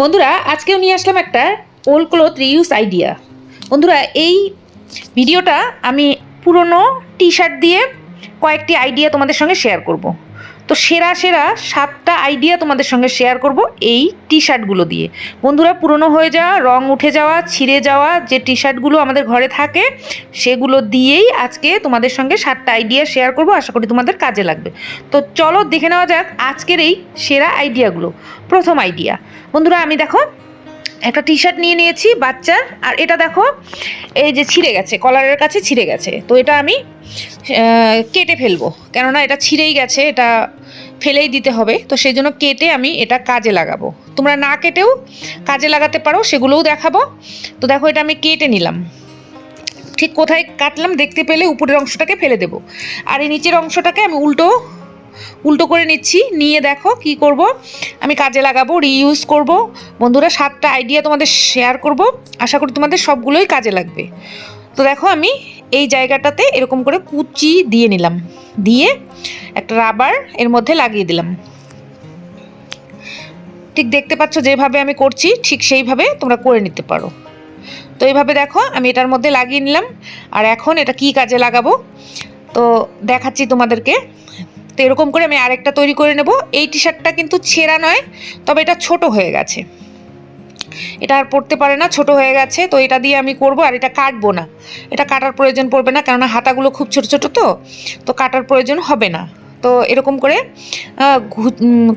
বন্ধুরা, আজকেও নিয়ে আসলাম একটা ওল্ড ক্লোথ রিউজ আইডিয়া বন্ধুরা, এই ভিডিওটা আমি পুরনো টি শার্ট দিয়ে কয়েকটি আইডিয়া তোমাদের সঙ্গে শেয়ার করব। তো সেরা সেরা সাতটা আইডিয়া তোমাদের সঙ্গে শেয়ার করব এই টি শার্টগুলো দিয়ে। বন্ধুরা, পুরনো হয়ে যাওয়া, রং উঠে যাওয়া, ছিঁড়ে যাওয়া যে টি শার্টগুলো আমাদের ঘরে থাকে, সেগুলো দিয়েই আজকে তোমাদের সঙ্গে সাতটা আইডিয়া শেয়ার করব। আশা করি তোমাদের কাজে লাগবে। তো চলো দেখে নেওয়া যাক আজকের এই সেরা আইডিয়াগুলো প্রথম আইডিয়া বন্ধুরা, আমি দেখো একটা টি শার্ট নিয়ে নিয়েছি বাচ্চার, আর এটা দেখো, এই যে ছিঁড়ে গেছে কলারের কাছে ছিঁড়ে গেছে। তো এটা আমি কেটে ফেলব। কেননা এটা ছিঁড়েই গেছে, এটা ফেলেই দিতে হবে। তো সেই জন্য কেটে আমি এটা কাজে লাগাবো। তোমরা না কেটেও কাজে লাগাতে পারো, সেগুলোও দেখাবো। তো দেখো, এটা আমি কেটে নিলাম। ঠিক কোথায় কাটলাম, দেখতে পেলে উপরের অংশটাকে ফেলে দেবো। আর এই নিচের অংশটাকে আমি উল্টো উল্টো করে নিচ্ছি, নিয়ে দেখো কি করব। আমি কাজে লাগাবো রিইউজ করব। বন্ধুরা, সাতটা আইডিয়া তোমাদের শেয়ার করব। আশা করি তোমাদের সবগুলোই কাজে লাগবে। তো দেখো আমি এই জায়গাটাতে এরকম করে কুচি দিয়ে নিলাম। দিয়ে একটা রাবার এর মধ্যে লাগিয়ে দিলাম। ঠিক দেখতে পাচ্ছ যেভাবে আমি করছি, ঠিক সেইভাবে তোমরা করে নিতে পারো। তো এইভাবে দেখো, আমি এটার মধ্যে লাগিয়ে নিলাম। আর এখন এটা কি কাজে লাগাবো? তো দেখাচ্ছি তোমাদেরকে। তো এরকম করে আমি আরেকটা তৈরি করে নেব। এই টি শার্টটা কিন্তু ছেঁড়া নয়, তবে এটা ছোট হয়ে গেছে। এটা আর পড়তে পারে না, ছোট হয়ে গেছে, তো এটা দিয়ে আমি করব আর এটা কাটবো না। এটা কাটার প্রয়োজন পড়বে না, কেননা হাতাগুলো খুব ছোট ছোট তো তো কাটার প্রয়োজন হবে না। তো এরকম করে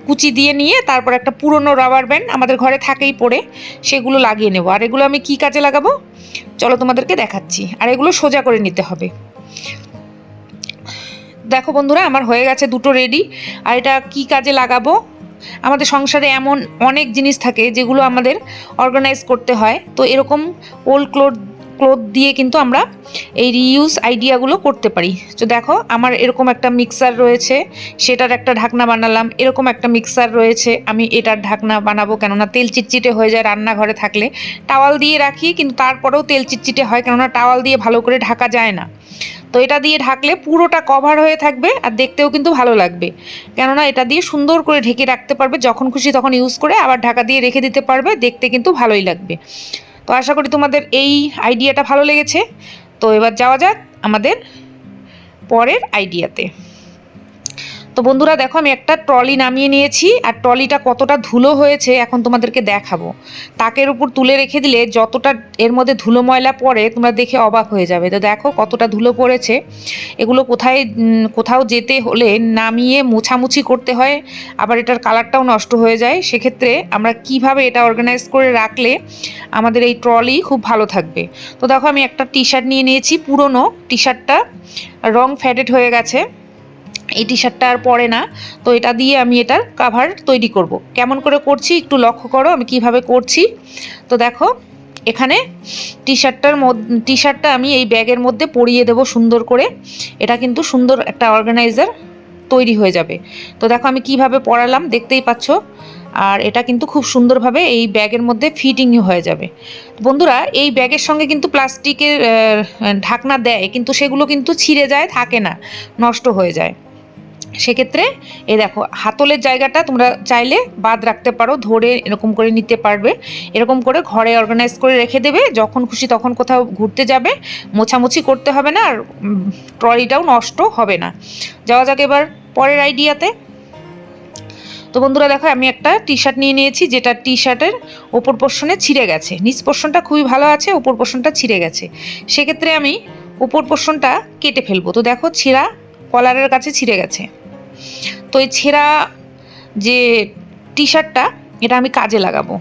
কুচি দিয়ে নিয়ে তারপর একটা পুরনো রাবার ব্যান্ড আমাদের ঘরে থাকেই পড়ে, সেগুলো লাগিয়ে নেব। আর এগুলো আমি কি কাজে লাগাবো? চলো তোমাদেরকে দেখাচ্ছি। আর এগুলো সোজা করে নিতে হবে। দেখো বন্ধুরা, আমার হয়ে গেছে দুটো রেডি আর এটা কি কাজে লাগাবো? আমাদের সংসারে এমন অনেক জিনিস থাকে যেগুলো আমাদের অর্গানাইজ করতে হয়। তো এরকম ওল্ড ক্লোথ ক্লোথ দিয়ে কিন্তু আমরা এই রিইউজ আইডিয়াগুলো করতে পারি। তো দেখো, আমার এরকম একটা মিক্সার রয়েছে, সেটার একটা ঢাকনা বানালাম, এরকম একটা মিক্সার রয়েছে, আমি এটার ঢাকনা বানাবো কেননা তেল চিটচিটে হয়ে যায় রান্নাঘরে থাকলে। টাওয়াল দিয়ে রাখি, কিন্তু তারপরেও তেল চিটচিটে হয়, কেননা টাওয়াল দিয়ে ভালো করে ঢাকা যায় না। তো এটা দিয়ে ঢাকলে পুরোটা কভার হয়ে থাকবে, আর দেখতেও কিন্তু ভালো লাগবে। কেননা এটা দিয়ে সুন্দর করে ঢেকে রাখতে পারবে, যখন খুশি তখন ইউজ করে আবার ঢাকা দিয়ে রেখে দিতে পারবে, দেখতে কিন্তু ভালোই লাগবে। তো আশা করি তোমাদের এই আইডিয়াটা ভালো লেগেছে। তো এবার যাওয়া যাক আমাদের পরের আইডিয়াতে তো বন্ধুরা দেখো, আমি একটা ট্রলি নামিয়ে নিয়েছি, আর ট্রলিটা কতটা ধুলো হয়েছে এখন তোমাদেরকে দেখাবো। তাকের উপর তুলে রেখে দিলে যতটা এর মধ্যে ধুলো ময়লা পড়ে, তোমরা দেখে অবাক হয়ে যাবে। তো দেখো কতটা ধুলো পড়েছে। এগুলো কোথায় কোথাও যেতে হলে নামিয়ে মোছামুছি করতে হয়, আবার এটার কালারটাও নষ্ট হয়ে যায়। সেক্ষেত্রে আমরা কীভাবে এটা অর্গানাইজ করে রাখলে আমাদের এই ট্রলি খুব ভালো থাকবে। তো দেখো, আমি একটা টি শার্ট নিয়ে নিয়েছি, পুরনো টি শার্টটা রং ফ্যাডেড হয়ে গেছে। এই টি শার্টটা আর পরে না। তো এটা দিয়ে আমি এটার কাভার তৈরি করব। কেমন করে করছি একটু লক্ষ্য করো, আমি কীভাবে করছি। তো দেখো, এখানে টি শার্টটার টি শার্টটা আমি এই ব্যাগের মধ্যে পরিয়ে দেবো সুন্দর করে। এটা কিন্তু সুন্দর একটা অর্গানাইজার তৈরি হয়ে যাবে। তো দেখো, আমি কীভাবে পরালাম দেখতেই পাচ্ছ। আর এটা কিন্তু খুব সুন্দরভাবে এই ব্যাগের মধ্যে ফিটিং হয়ে যাবে। বন্ধুরা, এই ব্যাগের সঙ্গে কিন্তু প্লাস্টিকের ঢাকনা দেয়, কিন্তু সেগুলো কিন্তু ছিঁড়ে যায়, থাকে না, নষ্ট হয়ে যায়। সেক্ষেত্রে এ দেখো, হাতলের জায়গাটা তোমরা চাইলে বাদ রাখতে পারো, ধরে এরকম করে নিতে পারবে। এরকম করে ঘরে অর্গানাইজ করে রেখে দেবে, যখন খুশি তখন কোথাও ঘুরতে যাবে, মোছামুছি করতে হবে না, আর ট্রলিটাও নষ্ট হবে না। যাওয়া যাক এবার পরের আইডিয়াতে তো। বন্ধুরা দেখো, আমি একটা টি শার্ট নিয়ে নিয়েছি, যেটা টি শার্টের ওপর পোর্শনে ছিঁড়ে গেছে। নিচ পোর্শনটা খুবই ভালো আছে, ওপর পোর্শনটা ছিঁড়ে গেছে। সেক্ষেত্রে আমি উপর পোর্শনটা কেটে ফেলব। তো দেখো, ছিঁড়া কলারের কাছে ছিঁড়ে গেছে। তো এই ছেঁড়া যে টি শার্টটা এটা আমি কাজে লাগাবো।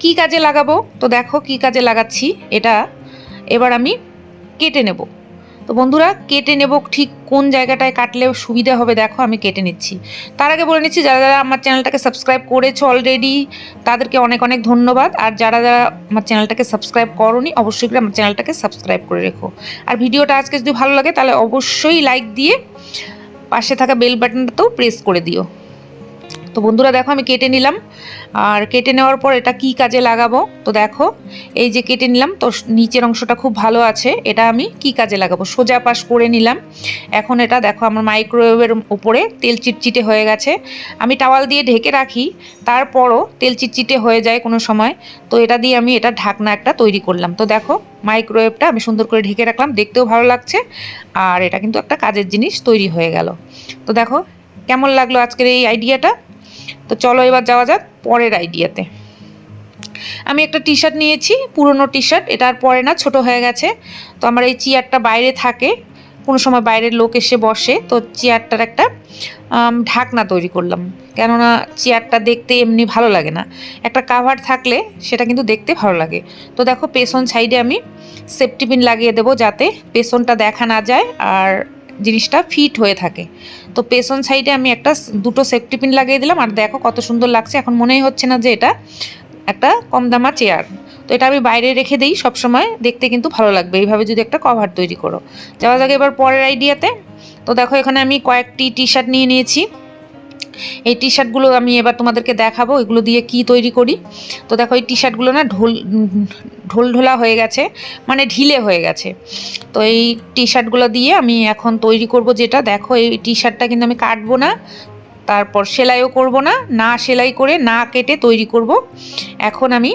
কি কাজে লাগাবো? তো দেখো কি কাজে লাগাচ্ছি। এটা এবার আমি কেটে নেব। তো বন্ধুরা, কেটে নেব ঠিক কোন জায়গাটায় কাটলে সুবিধা হবে দেখো, আমি কেটে নিচ্ছি। তার আগে বলে নিচ্ছি, যারা যারা আমার চ্যানেলটাকে সাবস্ক্রাইব করেছ অলরেডি তাদেরকে অনেক অনেক ধন্যবাদ। আর যারা যারা আমার চ্যানেলটাকে সাবস্ক্রাইব করনি, অবশ্যই করে আমার চ্যানেলটাকে সাবস্ক্রাইব করে রেখো। আর ভিডিওটা আজকে যদি ভালো লাগে, তাহলে অবশ্যই লাইক দিয়ে পাশে থাকা বেল বাটনটাতেও প্রেস করে দিও। তো বন্ধুরা দেখো, আমি কেটে নিলাম। আর কেটে নেওয়ার পর এটা কি কাজে লাগাবো? তো দেখো, এই যে কেটে নিলাম, তো নিচের অংশটা খুব ভালো আছে। এটা আমি কি কাজে লাগাবো? সোজা পাশ করে নিলাম। এখন এটা দেখো, আমার মাইক্রোওয়েভের উপরে তেল চিটচিটে হয়ে গেছে। আমি টাওয়াল দিয়ে ঢেকে রাখি, তারপরও তেল চিটচিটে হয়ে যায় কোনো সময়। তো এটা দিয়ে আমি এটা ঢাকনা একটা তৈরি করলাম। তো দেখো মাইক্রোওয়েভটা আমি সুন্দর করে ঢেকে রাখলাম, দেখতেও ভালো লাগছে। আর এটা কিন্তু একটা কাজের জিনিস তৈরি হয়ে গেল। তো দেখো, কেমন লাগল আজকের এই আইডিয়াটা তো চলো এবার যাওয়া যাক পরের আইডিয়াতে আমি একটা টি শার্ট নিয়েছি, পুরনো টি শার্ট এটা আর পরে না, ছোট হয়ে গেছে। তো আমার এই চেয়ারটা বাইরে থাকে, কোনো সময় বাইরের লোক এসে বসে, তো চেয়ারটার একটা ঢাকনা তৈরি করলাম। কেননা চেয়ারটা দেখতে এমনি ভালো লাগে না। একটা কাভার থাকলে সেটা কিন্তু দেখতে ভালো লাগে। তো দেখো, পেছন সাইডে আমি সেফটি পিন লাগিয়ে দেবো যাতে পেছনটা দেখা না যায় আর জিনিসটা ফিট হয়ে থাকে। তো পেছন সাইডে আমি একটা দুটো সেফটি পিন লাগিয়ে দিলাম আর দেখো কত সুন্দর লাগছে। এখন মনেই হচ্ছে না যে এটা একটা কম দামা চেয়ার তো এটা আমি বাইরে রেখে দিই সবসময়, দেখতে কিন্তু ভালো লাগবে। এইভাবে যদি একটা কভার তৈরি করো। যাওয়া যাক এবার পরের আইডিয়াতে তো। দেখো এখানে আমি কয়েকটি টি শার্ট নিয়ে নিয়েছি। এই টি শার্টগুলো আমি এবার তোমাদেরকে দেখাবো এগুলো দিয়ে কি তৈরি করি। তো দেখো এই টি শার্টগুলো না ঢোল উম, ঢোল ঢোলা হয়ে গেছে মানে ঢিলে হয়ে গেছে। তো এই টি শার্টগুলো দিয়ে আমি এখন তৈরি করব যেটা দেখো এই টি শার্টটা কিন্তু আমি কাটবো না তারপর সেলাইও করব না না সেলাই করে না কেটে তৈরি করব। এখন আমি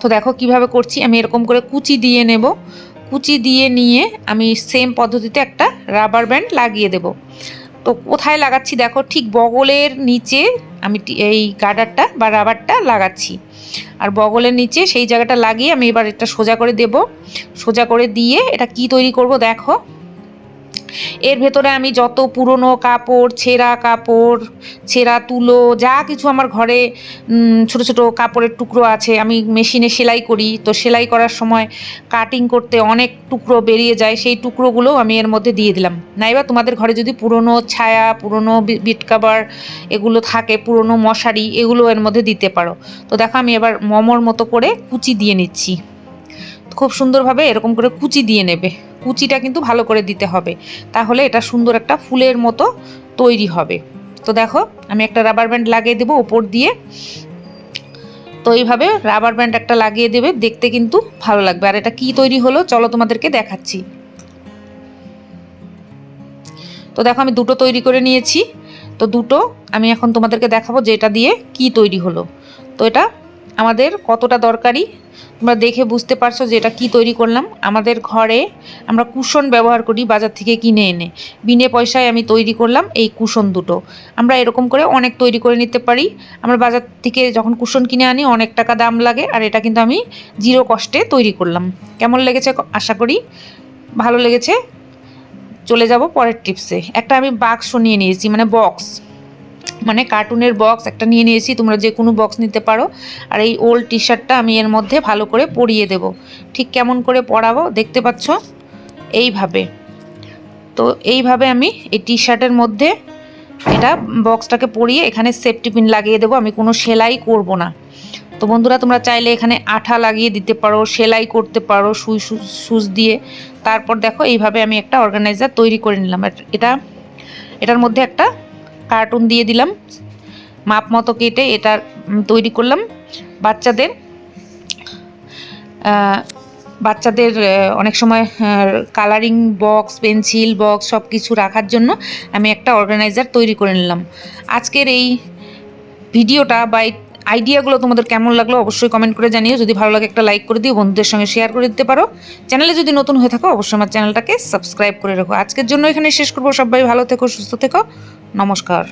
তো দেখো কীভাবে করছি আমি এরকম করে কুচি দিয়ে নেব। কুচি দিয়ে নিয়ে আমি সেম পদ্ধতিতে একটা রাবার ব্যান্ড লাগিয়ে দেব। তো কোথায় লাগাচ্ছি? দেখো, ঠিক বগলের নিচে আমি এই গার্ডারটা বা রাবারটা লাগাচ্ছি। আর বগলের নিচে সেই জায়গাটা লাগিয়ে আমি এবার এটা সোজা করে দেব। সোজা করে দিয়ে এটা কি তৈরি করব দেখো। এর ভেতরে আমি যত পুরনো কাপড়, ছেঁড়া কাপড়, ছেঁড়া তুলো, যা কিছু আমার ঘরে ছোট ছোট কাপড়ের টুকরো আছে, আমি মেশিনে সেলাই করি। তো সেলাই করার সময় কাটিং করতে অনেক টুকরো বেরিয়ে যায়, সেই টুকরোগুলো আমি এর মধ্যে দিয়ে দিলাম। নাইবা তোমাদের ঘরে যদি পুরনো ছায়া, পুরনো বিট কাভার এগুলো থাকে, পুরনো মশারি, এগুলো এর মধ্যে দিতে পারো। তো দেখো আমি এবার মমর মতো করে কুচি দিয়ে নিচ্ছি। খুব সুন্দরভাবে এরকম করে কুচি দিয়ে নেবে। কুচিটা কিন্তু ভালো করে দিতে হবে। তাহলে এটা সুন্দর একটা ফুলের মতো তৈরি হবে। তো দেখো, আমি একটা রাবার ব্যান্ড লাগিয়ে দেবো ওপর দিয়ে। তো এইভাবে রাবার ব্যান্ড একটা লাগিয়ে দেবে, দেখতে কিন্তু ভালো লাগবে। আর এটা কি তৈরি হলো, চলো তোমাদেরকে দেখাচ্ছি। তো দেখো, আমি দুটো তৈরি করে নিয়েছি। তো দুটো আমি এখন তোমাদেরকে দেখাবো যে এটা দিয়ে কি তৈরি হলো। তো এটা আমাদের কতটা দরকারি? তোমরা দেখে বুঝতে পারছ যে এটা কী তৈরি করলাম। আমাদের ঘরে আমরা কুশন ব্যবহার করি বাজার থেকে কিনে এনে। বিনে পয়সায় আমি তৈরি করলাম এই কুশন দুটো। আমরা এরকম করে অনেক তৈরি করে নিতে পারি। আমরা বাজার থেকে যখন কুশন কিনে আনি, অনেক টাকা দাম লাগে আর এটা কিন্তু আমি জিরো কষ্টে তৈরি করলাম। কেমন লেগেছে আশা করি? ভালো লেগেছে। চলে যাব পরের টিপসে। একটা আমি বাক্স নিয়ে নিয়েছি মানে বক্স মানে কার্টুনের বক্স একটা নিয়ে নিয়েছি, তোমরা যে কোনো বক্স নিতে পারো। আর এই ওল্ড টি শার্টটা আমি এর মধ্যে ভালো করে পরিয়ে দেব। ঠিক কেমন করে পরাবো দেখতে পাচ্ছ? এইভাবে। তো এইভাবে আমি এই টি শার্টের মধ্যে এটা বক্সটাকে পরিয়ে এখানে সেফটি পিন লাগিয়ে দেবো। আমি কোনো সেলাই করব না। তো বন্ধুরা, তোমরা চাইলে এখানে আঠা লাগিয়ে দিতে পারো, সেলাই করতে পারো, সুই সুচ দিয়ে। তারপর দেখো এইভাবে আমি একটা অর্গানাইজার তৈরি করে নিলাম। এটা, এটার মধ্যে একটা কার্টুন দিয়ে দিলাম। মাপ মতো কেটে এটা তৈরি করলাম। বাচ্চাদের বাচ্চাদের অনেক সময় কালারিং বক্স পেন্সিল বক্স সব কিছু রাখার জন্য আমি একটা অর্গানাইজার তৈরি করে নিলাম। আজকের এই ভিডিওটা বা আইডিয়াগুলো তোমাদের কেমন লাগল অবশ্যই কমেন্ট করে জানিও। যদি ভালো লাগে একটা লাইক করে দিও, বন্ধুদের সঙ্গে শেয়ার করে দিতে পারো। চ্যানেলে যদি নতুন হয়ে থাকো, অবশ্যই আমার চ্যানেলটাকে সাবস্ক্রাইব করে রাখো। আজকের জন্য এখানে শেষ করব। সবাই ভালো থেকো, সুস্থ থেকো। নমস্কার।